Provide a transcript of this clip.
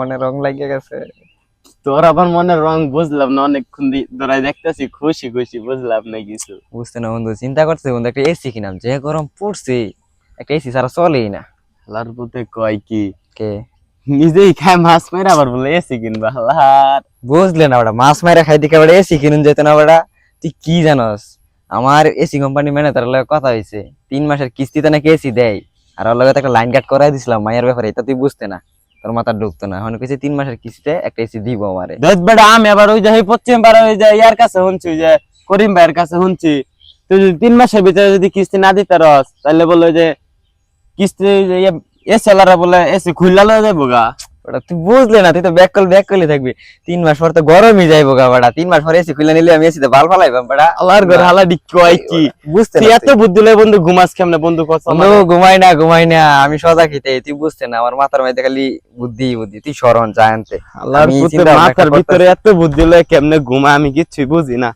মনে রং লাগিয়ে গেছে। তোর আবার মনে রং বুঝলাম না অনেকক্ষণ দি- ধরে দেখতেছি খুশি খুশি বুঝলাম না কিছু। বুঝতে না বন্ধু চিন্তা করছে বন্ধু একটা এসি কিনাম যে গরম পড়ছে একটা এসি ছাড়া চলেই না। হালার পুতে কয় কি? কে? নিজেই খায় মাছ মেরে আবার বলে এসি কিনবা হালার বুঝলে না ওটা মাছ মাইরা খাই দিকে এসি কিনুন যেত না ওটা তুই কি জানস আমার এসি কোম্পানি ম্যানেজার লগে কথা হয়েছে তিন মাসের কিস্তিতে নাকি এসি দেয় আর ওর লগে একটা লাইন কাট করাই দিছিলাম মায়ের ব্যাপারে এটা তুই বুঝতে না। তোর মাথা ঢুকতো না। এখন কিছু তিন মাসের কিস্তিতে একটা এসি দিব আমারে। দশ বেটা, আমি আবার ওই যে এই পশ্চিম পাড়া ওই যে ইয়ার কাছে শুনছি যে করিম ভাইয়ের কাছে শুনছি। তুই যদি তিন মাসের ভিতরে যদি কিস্তি না দিতে রস তাহলে বলে যে কিস্তি এ সেলারে বলে এসি খুললা লয়ে যাব ওটা তুই বুঝলে না তুই তো ব্যাক কল ব্যাক করলে থাকবি। তিন মাস পর তো গরমই যাইবো গা বাড়া তিন মাস পর এসি খুলে নিলে আমি এসিতে ফালাইবাম বাড়া আল্লাহর ঘরে হালা কি? বুঝতে তুই এত বুদ্ধি লয় বন্ধু ঘুমাস কেমনে? বন্ধু কস বন্ধু ঘুমাই না ঘুমাই না আমি সজা খেতে তুই বুঝতে না আমার মাথার মধ্যে খালি বুদ্ধি বুদ্ধি তুই স্মরণ জানতে আল্লাহর মাথার ভিতরে এত বুদ্ধি লয় কেমনে ঘুমা আমি কিচ্ছুই বুঝি না।